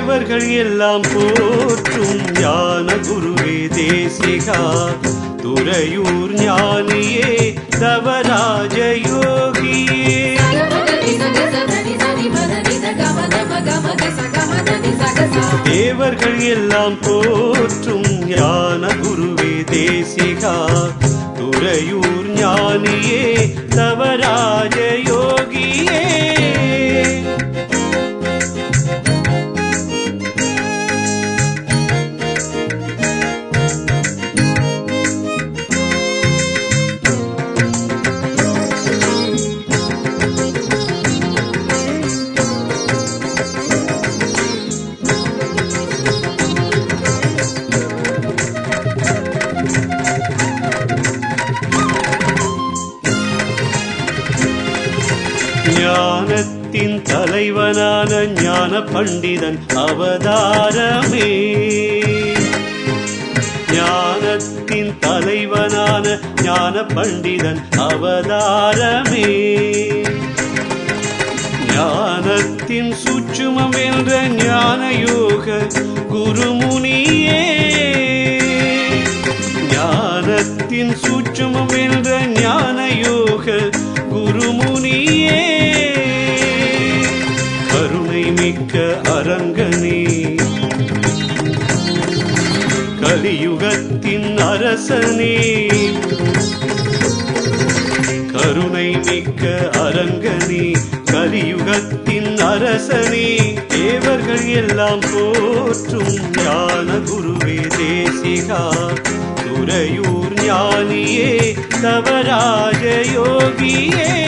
தேவர்கள் எல்லாம் போற்றும் ஞான குருவே தேசிகா. துறையூர் ஞானியே தவராஜ யோகியே. தேவர்கள் எல்லாம் போற்றும் ஞான குருவே தேசிகா. துறையூர் ஞானியே தவராஜ யோகியே. ஞானத்தின் தலைவனான ஞான பண்டிதன் அவதாரமே. ஞானத்தின் தலைவனான ஞான பண்டிதன் அவதாரமே. ஞானத்தின் சுற்றுமம் என்ற ஞான யோக குருமுனியே. ஞானத்தின் சுற்றுமம் என்ற அரசனே கலியுகத்தின் அரசனே. கருணை மிக்க அரங்கனே கலியுகத்தின் அரசனே. தேவர்கள் எல்லாம் போற்றும் ஞான குருவே தேசிகா துறையூர் ஞானியே தவராஜ யோகியே.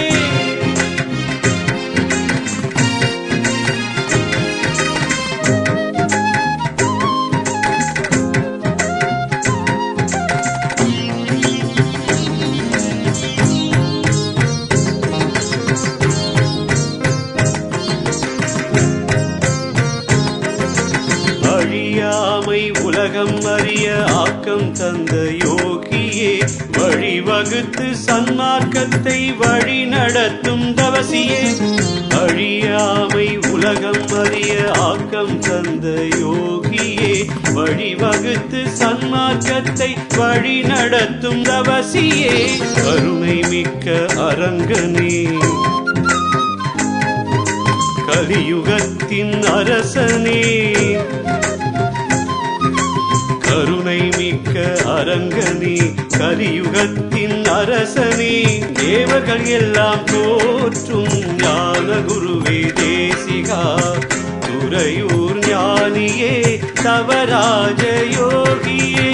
உலகம் அறிய ஆக்கம் தந்த யோகியே வழிவகுத்து சன்மார்க்கத்தை வழி நடத்தும் தவசியே. அழியாமை உலகம் அறிய ஆக்கம் தந்த யோகியே வழிவகுத்து சன்மார்க்கத்தை வழி நடத்தும் தவசியே. கருணை மிக்க அரங்கனே. கலியுகத்தின் அரசனே. அரங்கனே கலியுகத்தின் அரசனே தேவர்கள் எல்லாம் தோற்றும் ஞான குருவே தேசிகா துறையூர் ஞானியே தவராஜ யோகியே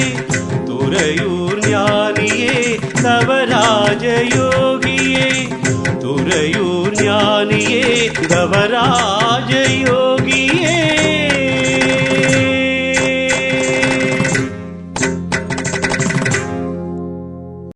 துறையூர் ஞானியே தவராஜ யோகியே துறையூர் ஞானியே தவராஜ யோகியே